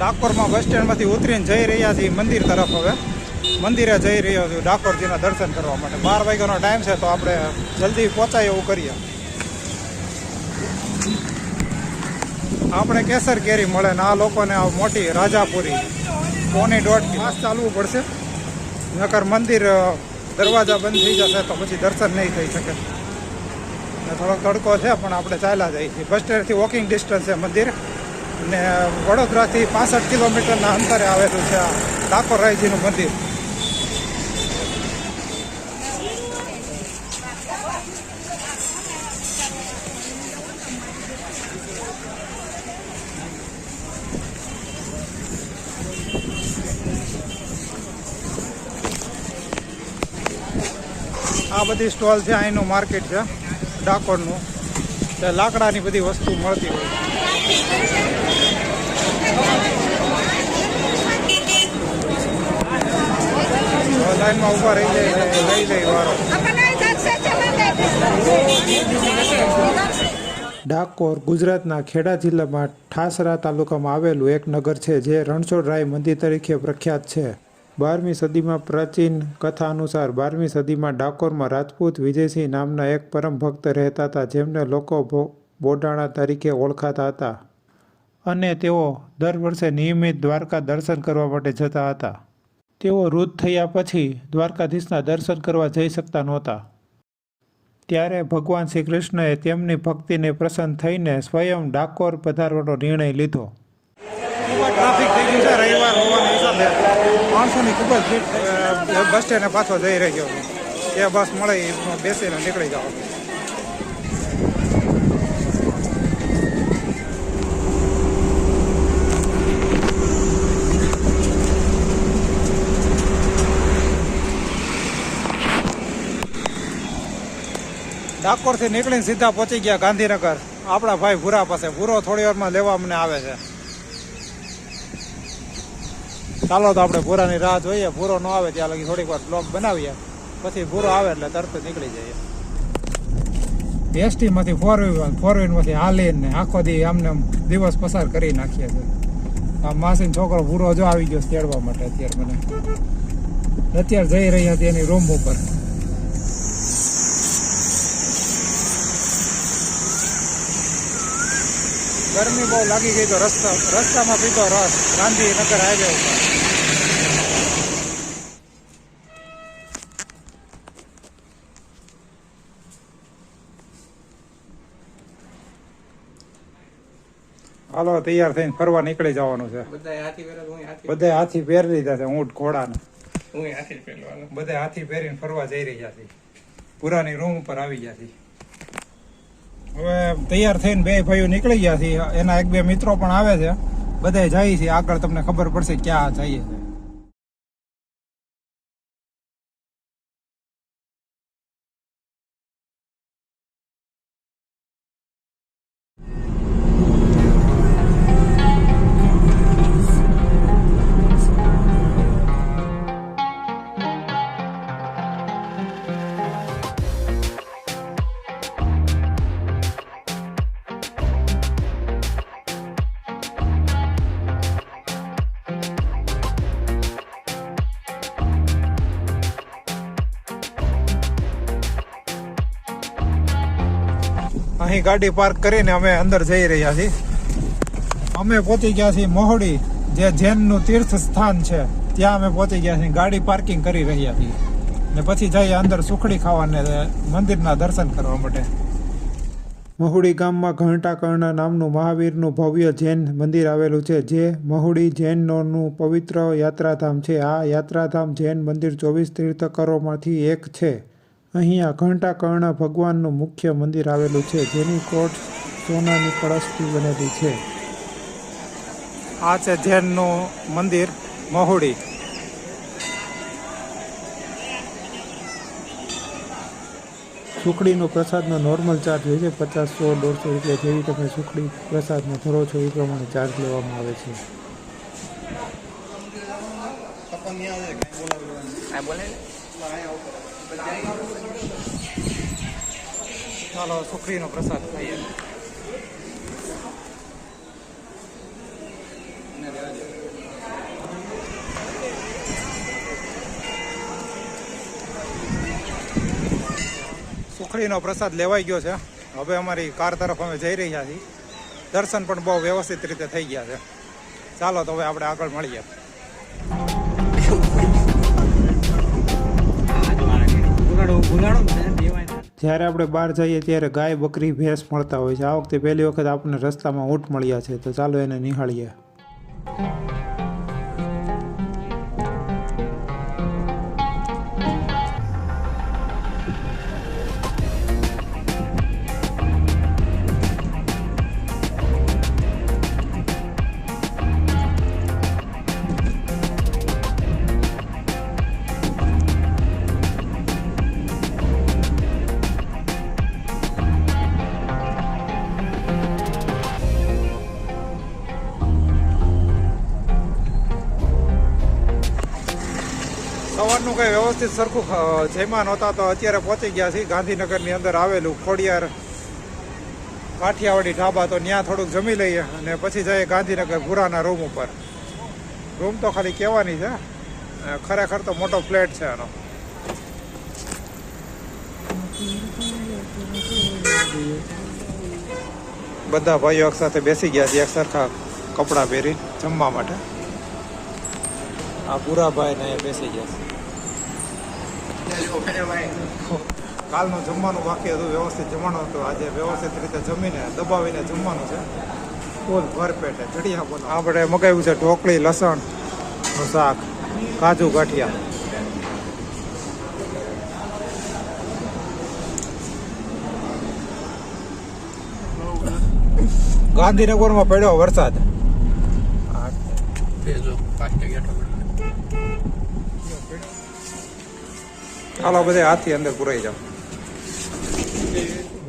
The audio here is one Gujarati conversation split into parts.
ડાકોરમાં બસ સ્ટેન્ડમાંથી ઉતરીને જઈ રહ્યા છીએ મંદિર તરફ હવે. મંદિરે જઈ રહ્યો છું ડાકોરજીના દર્શન કરવા માટે. બાર વાગ્યાનો ટાઈમ છે તો આપણે જલ્દી પહોંચાય એવું કરીએ. આપણે કેસર કેરી મળે ને આ લોકોને આ મોટી રાજાપુરી. પોની દોઢ પાસ ચાલવું પડશે. નકર મંદિર દરવાજા બંધ થઈ જશે તો પછી દર્શન નહીં થઈ શકે. થોડોક તડકો છે પણ આપણે ચાલ્યા જઈએ છીએ. બસ સ્ટેન્ડથી વોકિંગ ડિસ્ટન્સ છે મંદિર. ને વડોદરાથી પાસઠ કિલોમીટરના અંતરે આવેલું છે આ ડાકોર રાયજીનું મંદિર. આ બધી સ્ટોલ છે, અહીંનું માર્કેટ છે, ડાકોરનું. લાકડાની બધી વસ્તુ મળતી હોય લાઈનમાં ઊભા રહી જાય લઈ લઈ વારો. ડાકોર ગુજરાતના ખેડા જિલ્લામાં ઠાસરા તાલુકામાં આવેલું એક નગર છે જે રણછોડરાય મંદિર તરીકે પ્રખ્યાત છે. બારમી સદીમાં પ્રાચીન કથા અનુસાર બારમી સદીમાં ડાકોરમાં રાજપૂત વિજયસિંહ નામના એક પરમ ભક્ત રહેતા હતા જેમને લોકો બોડાણા તરીકે ઓળખાતા હતા. અને તેઓ દર વર્ષે નિયમિત દ્વારકા દર્શન કરવા માટે જતા હતા. તેઓ વૃદ્ધ થયા પછી દ્વારકાધીશના દર્શન કરવા જઈ શકતા નહોતા. ત્યારે ભગવાન શ્રી કૃષ્ણએ તેમની ભક્તિને પ્રસન્ન થઈને સ્વયં ડાકોર પધારવાનો નિર્ણય લીધો. ટ્રાફિક રવિવાર હોવાના માણસોની ખૂબ જ બસ સ્ટેન્ડ પાછો જઈ રહ્યો છું. જે બસ બેસીને નીકળી જાઓ. ડાકોરથી નીકળીને સીધા પહોંચી ગયા ગાંધીનગર. આપણા ભાઈ ભૂરા પાસે. ભૂરો થોડી વારમાં લેવા અમને આવે છે. ચાલો તો આપણે ભૂરાની રાહ જોઈએ. ભૂરો ન આવે ત્યાં લગી થોડીક વાર બ્લોક બનાવીએ. પછી ભૂરો આવે એટલે તરત નીકળી જઈએ. એસટી માંથી ફોર વ્હીલ ફોર વ્હીલમાંથી હાલીને આખો દી આમને દિવસ પસાર કરી નાખીએ છીએ. આ માસીનો છોકરો ભૂરો જો આવી ગયો તેડવા માટે અત્યારે મને. અત્યારે જઈ રહ્યા હતી એની રૂમ ઉપર. ગરમી બહુ લાગી ગઈ તો રસ્તા રસ્તામાં પીધો રસ ગાંધીનગર હાઈવે ઉપર. હાલો તૈયાર થઈને ફરવા નીકળી જવાનું છે. બધા હાથી પહેરે લીધા છે ઊંટ ઘોડાને. બધા હાથી પહેરીને ફરવા જઈ રહ્યા છે પુરાની રૂમ ઉપર આવી ગયા છે હવે તૈયાર થઈને બે ભાઈઓ નીકળી ગયા છે. એના એક બે મિત્રો પણ આવે છે. બધા જાય છે. આગળ તમને ખબર પડશે ક્યાં જઈએ. અહીં ગાડી પાર્ક કરીને અમે અંદર જઈ રહ્યા છીએ. અમે પહોંચી ગયા છીએ મોહડી, જે જૈનનું તીર્થ સ્થાન છે. ત્યાં અમે પહોંચી ગયા છીએ, ગાડી પાર્કિંગ કરી રહ્યા છીએ. ને પછી જઈએ અંદર સુખડી ખાવાને મંદિરના દર્શન કરવા માટે. મહુડી ગામમાં ઘંટાકર્ણ નામનું મહાવીરનું ભવ્ય જૈન મંદિર આવેલું છે, જે મહુડી જૈનોનું પવિત્ર યાત્રાધામ છે. આ યાત્રાધામ જૈન મંદિર ચોવીસ તીર્થકરોમાંથી એક છે. અહીંયા ઘંટાકર્ણ ભગવાનનું મુખ્ય મંદિર આવેલું છે જેની કોટ સોનાની કળશથી બનેલી છે. આ છે જૈનનું મંદિર મહુડી. સુખડીનો પ્રસાદનો નોર્મલ ચાર્જ હોય છે પચાસ સો દોઢસો રૂપિયા જેવી તમે સુખડી પ્રસાદનો ભરો છો એ પ્રમાણે ચાર્જ લેવામાં આવે છે. બોલે ચાલો સુખડીનો પ્રસાદ ખાઈએ સુખડીનો પ્રસાદ લેવાઈ ગયો છે. હવે અમારી કાર તરફ અમે જઈ રહ્યા છીએ. દર્શન પણ બહુ વ્યવસ્થિત રીતે થઈ ગયા છે. ચાલો તો હવે આપણે આગળ મળીએ. જ્યારે આપણે બહાર જઈએ ત્યારે ગાય, બકરી, ભેંસ મળતા હોય છે. આ વખતે પહેલી વખત આપણને રસ્તામાં ઊંટ મળ્યા છે. તો ચાલો એને નિહાળીએ. સવારનું કંઈ વ્યવસ્થિત સરખું જમ્યા નહોતા તો અત્યારે પહોંચી ગયા છીએ. ગાંધીનગરની અંદર આવેલું ખોડિયાર, કાઠિયાવાડી ઢાબા. તો ત્યાં થોડુંક જમી લઈએ અને પછી જઈએ ગાંધીનગર ભૂરાના રૂમ ઉપર. રૂમ તો ખાલી કહેવાની છે ખરેખર તો મોટો ફ્લેટ છે એનો બધા ભાઈઓ એક સાથે બેસી ગયા છે, એક સરખા કપડાં પહેરી જમવા માટે. આ ભૂરા ભાઈને બેસી ગયા છે. કાલનું જમવાનું બાકી હતું, વ્યવસ્થિત જમવાનું હતું. આજે વ્યવસ્થિત રીતે જમીને દબાવીને જમવાનું છે. ફૂલ ભર પેટે જડિયા બોલો. આપણે મગાવ્યું છે ઢોકળી, લસણ શાક, કાજુ ગાંઠિયા. ગાંધીનગરમાં પડ્યો વરસાદ. ચાલો બધે હાથી અંદર પુરાઈ જાવ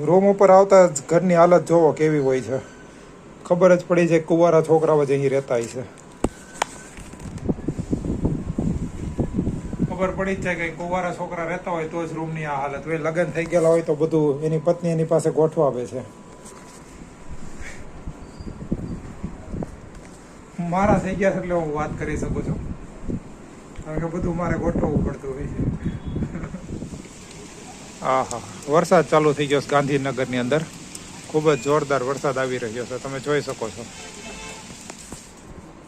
રૂમ ઉપર આવતા જ ઘરની હાલત જોવો કેવી હોય છે. ખબર જ પડી જાય કુંવારા છોકરાઓ જ અહીં રહેતા હોય છે. ખબર પડી જ છે કે કુંવારા છોકરા રહેતા હોય તો જ રૂમની આ હાલત. હોય લગ્ન થઈ ગયેલા હોય તો બધું એની પત્ની એની પાસે ગોઠવા આવે છે. મારા થઈ ગયા છે એટલે હું વાત કરી શકું છું. કારણ કે બધું મારે ગોઠવવું પડતું હોય છે. હા હા વરસાદ ચાલુ થઈ ગયો છે ગાંધીનગરની અંદર. ખૂબ જ જોરદાર વરસાદ આવી રહ્યો છે. તમે જોઈ શકો છો.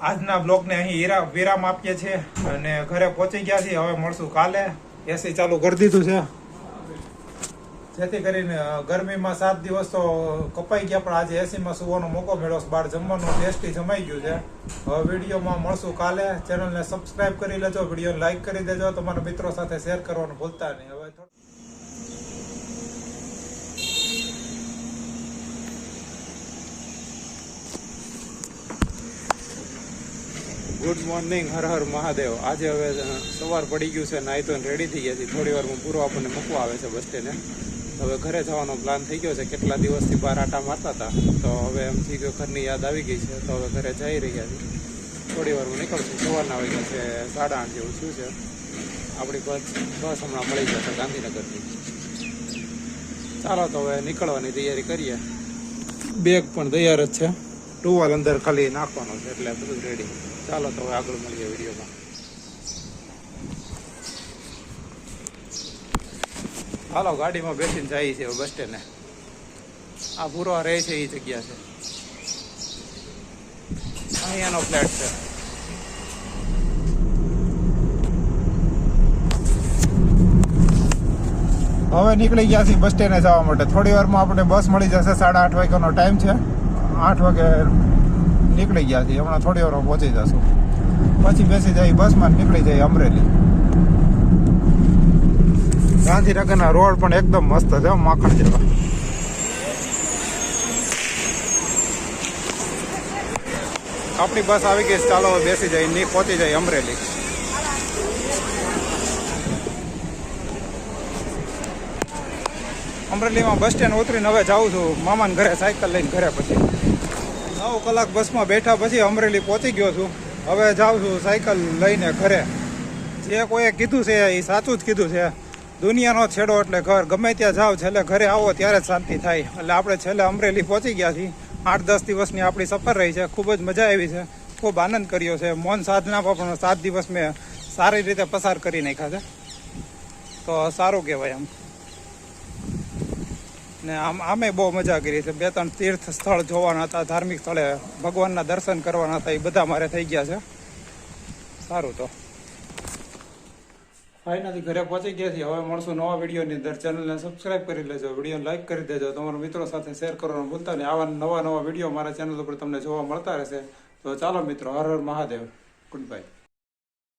આજના બ્લોગને અહીં હીરા વિરામ આપીએ છીએ અને ઘરે પહોંચી ગયા છીએ. હવે મળશું કાલે. એસી ચાલુ કરી દીધું છે. જેથી કરીને ગરમીમાં સાત દિવસ તો કપાઈ ગયા, પણ આજે એસીમાં સુવાનો મોકો મળ્યો છે. બહાર જમવાનું ટેસ્ટી જમાઈ ગયું છે. હવે વિડીયોમાં મળશું કાલે. ચેનલને સબસ્ક્રાઇબ કરી લેજો વીડિયો લાઈક કરી દેજો. તમારા મિત્રો સાથે શેર કરવાનું ભૂલતા નહીં. હવે થોડું ગુડ મોર્નિંગ, હર હર મહાદેવ. આજે હવે સવાર પડી ગયું છે, નાહી તો રેડી થઈ ગયા છે થોડી વારમાં પૂરો આપણને મૂકવા આવે છે બસ સ્ટેન્ડે હવે ઘરે જવાનો પ્લાન થઈ ગયો છે. કેટલા દિવસથી બહાર આટા મારતા હતા. તો હવે એમ થઈ ગયો ઘરની યાદ આવી ગઈ છે. તો હવે ઘરે જઈ રહ્યા છીએ. થોડી વારમાં નીકળશું સવારના વાગ્યા છે, સાડા આઠ જેવું શું છે. આપણી બસ બસ હમણાં મળી જશે ગાંધીનગરથી. ચાલો તો હવે નીકળવાની તૈયારી કરીએ. બેગ પણ તૈયાર જ છે. ટુવાલ અંદર ખાલી નાખવાનો છે, એટલે બધું રેડી ચાલો, તો હવે આગળ મળીએ વિડીયોમાં. હાલો, ગાડીમાં બેસીને જાય છે બસ સ્ટેન્ડે. આ ભૂરો રહે છે એ જગ્યા છે. અહીંયાનો ફ્લેટ છે. હવે નીકળી ગયા છીએ બસ સ્ટેન્ડે જવા માટે. થોડી વારમાં આપણે બસ મળી જશે, સાડા આઠ વાગ્યાનો ટાઈમ છે. આઠ વાગે નીકળી ગયા છીએ હમણાં થોડી વારમાં પહોંચી જશું. પછી બેસી જાય, બસમાં નીકળી જાય અમરેલી. ગાંધીનગરના રોડ પણ એકદમ મસ્ત છે માખણ જેવા. આપણી બસ આવી ગઈ ચાલો બેસી જાય, ની પહોંચી જાય અમરેલી. અમરેલીમાં બસ સ્ટેન્ડ ઉતરીને હવે જાઉં છું, મામાને ઘરે સાયકલ લઈને ઘરે પછી. નવ કલાક બસમાં બેઠા પછી અમરેલી પહોંચી ગયો છું. હવે જાઉં છું સાયકલ લઈને ઘરે. જે કોઈએ કીધું છે એ સાચું જ કીધું છે. દુનિયાનો છેડો એટલે ઘર. ગમે ત્યાં જાઓ, છેલ્લે ઘરે આવો ત્યારે જ શાંતિ થાય. એટલે આપણે છેલ્લે અમરેલી પહોંચી ગયા છીએ. આઠ દસ દિવસની આપણી સફર રહી છે. ખૂબ જ મજા આવી છે. ખૂબ આનંદ કર્યો છે. મૌન સાધનામાં પણ સાત દિવસ મેં સારી રીતે પસાર કરી નાખ્યા છે. તો સારું કહેવાય આમ ને આમ આમે બહુ મજા કરી છે. બે ત્રણ તીર્થ સ્થળ જોવાના હતા, ધાર્મિક સ્થળે ભગવાનના દર્શન કરવાના હતા, એ બધા મારે થઈ ગયા છે. સારું તો. ફાઇનલી ઘરે પહોંચી ગયા છીએ. હવે મળશું નવા વિડીયોની અંદર. ચેનલને સબસ્ક્રાઇબ કરી લેજો, વીડિયો લાઇક કરી દેજો. તમારા મિત્રો સાથે શેર કરવાનું ભૂલતા નહીં. આવા નવા નવા વીડિયો મારા ચેનલ ઉપર તમને જોવા મળતા રહેશે. તો ચાલો મિત્રો, હર હર મહાદેવ. Good bye.